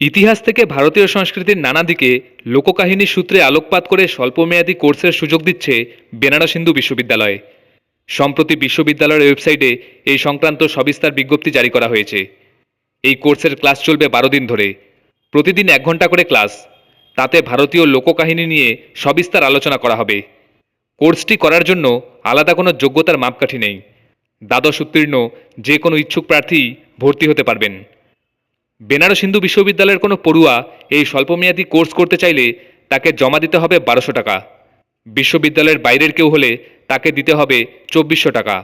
ইতিহাস থেকে ভারতীয় সংস্কৃতির নানা দিকে লোককাহিনী সূত্রে আলোকপাত করে স্বল্পমেয়াদী কোর্সের সুযোগ দিচ্ছে বেনারস হিন্দু বিশ্ববিদ্যালয়। সম্প্রতি বিশ্ববিদ্যালয়ের ওয়েবসাইটে এই সংক্রান্ত সবিস্তার বিজ্ঞপ্তি জারি করা হয়েছে। এই কোর্সের ক্লাস চলবে বারো দিন ধরে। প্রতিদিন এক ঘণ্টা করে ক্লাস। তাতে ভারতীয় লোককাহিনী নিয়ে সবিস্তার আলোচনা করা হবে। কোর্সটি করার জন্য আলাদা কোনো যোগ্যতার মাপকাঠি নেই। দ্বাদশ উত্তীর্ণ যে কোনো ইচ্ছুক প্রার্থী ভর্তি হতে পারবেন। বেনারস হিন্দু বিশ্ববিদ্যালয়ের কোনো পড়ুয়া এই স্বল্পমেয়াদী কোর্স করতে চাইলে তাকে জমা দিতে হবে বারোশো টাকা। বিশ্ববিদ্যালয়ের বাইরের কেউ হলে তাকে দিতে হবে চব্বিশশো টাকা।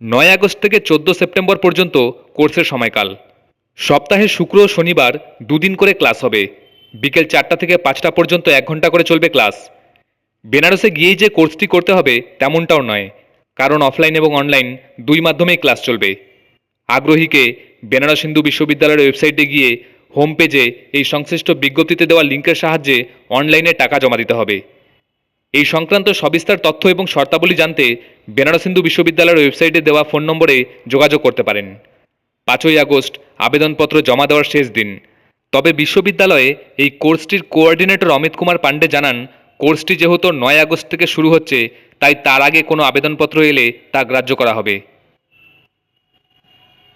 নয় আগস্ট থেকে চোদ্দ সেপ্টেম্বর পর্যন্ত কোর্সের সময়কাল। সপ্তাহে শুক্র ও শনিবার দুদিন করে ক্লাস হবে। বিকেল চারটা থেকে পাঁচটা পর্যন্ত এক ঘণ্টা করে চলবে ক্লাস। বেনারসে গিয়েই যে কোর্সটি করতে হবে তেমনটাও নয়, কারণ অফলাইন এবং অনলাইন দুই মাধ্যমেই ক্লাস চলবে। আগ্রহীকে বেনারস হিন্দু বিশ্ববিদ্যালয়ের ওয়েবসাইটে গিয়ে হোম পেজে এই সংশ্লিষ্ট বিজ্ঞপ্তিতে দেওয়া লিঙ্কের সাহায্যে অনলাইনে টাকা জমা দিতে হবে। এই সংক্রান্ত সবিস্তার তথ্য এবং শর্তাবলী জানতে বেনারস হিন্দু বিশ্ববিদ্যালয়ের ওয়েবসাইটে দেওয়া ফোন নম্বরে যোগাযোগ করতে পারেন। পাঁচই আগস্ট, আবেদনপত্র জমা দেওয়ার শেষ দিন। তবে বিশ্ববিদ্যালয়ে এই কোর্সটির কোঅর্ডিনেটর অমিত কুমার পাণ্ডে জানান, কোর্সটি যেহেতু নয় আগস্ট থেকে শুরু হচ্ছে, তাই তার আগে কোনো আবেদনপত্র এলে তা গ্রাহ্য করা হবে।